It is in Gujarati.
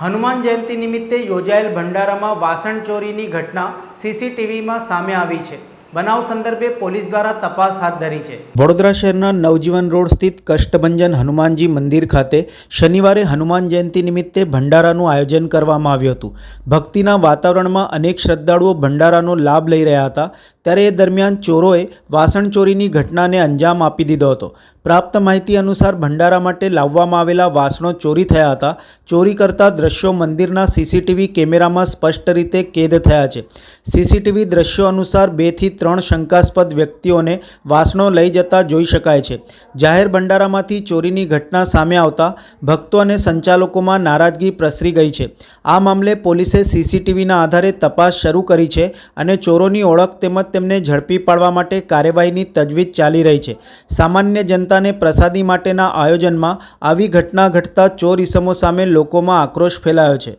હનુમાન જયંતિ નિમિત્તે યોજાયેલ ભંડારામાં વાસણ ચોરીની ઘટના સીસીટીવીમાં સામે આવી છે. બનાવ સંદર્ભે પોલીસ દ્વારા તપાસ હાથ ધરી છે. વડોદરા શહેરના નવજીવન રોડ સ્થિત કષ્ટભંજન હનુમાનજી મંદિર ખાતે શનિવારે હનુમાન જયંતિ નિમિત્તે ભંડારાનું આયોજન કરવામાં આવ્યું હતું. ભક્તિના વાતાવરણમાં અનેક શ્રદ્ધાળુઓ ભંડારાનો લાભ લઈ રહ્યા હતા. ત્યારે એ દરમિયાન ચોરોએ વાસણ ચોરીની ઘટનાને અંજામ આપી દીધો હતો. પ્રાપ્ત માહિતી અનુસાર ભંડારા માટે લાવવામાં આવેલા વાસણો ચોરી થયા હતા. ચોરી કરતા દ્રશ્યો મંદિરના સીસીટીવી કેમેરામાં સ્પષ્ટ રીતે કેદ થયા છે. સીસીટીવી દ્રશ્યો અનુસાર બેથી ત્રણ શંકાસ્પદ વ્યક્તિઓને વાસણો લઈ જતા જોઈ શકાય છે. જાહેર ભંડારામાંથી ચોરીની ઘટના સામે આવતા ભક્તો અને સંચાલકોમાં નારાજગી પ્રસરી ગઈ છે. આ મામલે પોલીસે સીસીટીવીના આધારે તપાસ શરૂ કરી છે અને ચોરોની ઓળખ તેમજ તેમને ઝડપી પાડવા માટે કાર્યવાહીની તજવીજ ચાલી રહી છે. સામાન્ય જનતાને પ્રસાદી માટેના આયોજનમાં આવી ઘટના ઘટતા ચોર ઇસમો સામે લોકોમાં આક્રોશ ફેલાયો છે.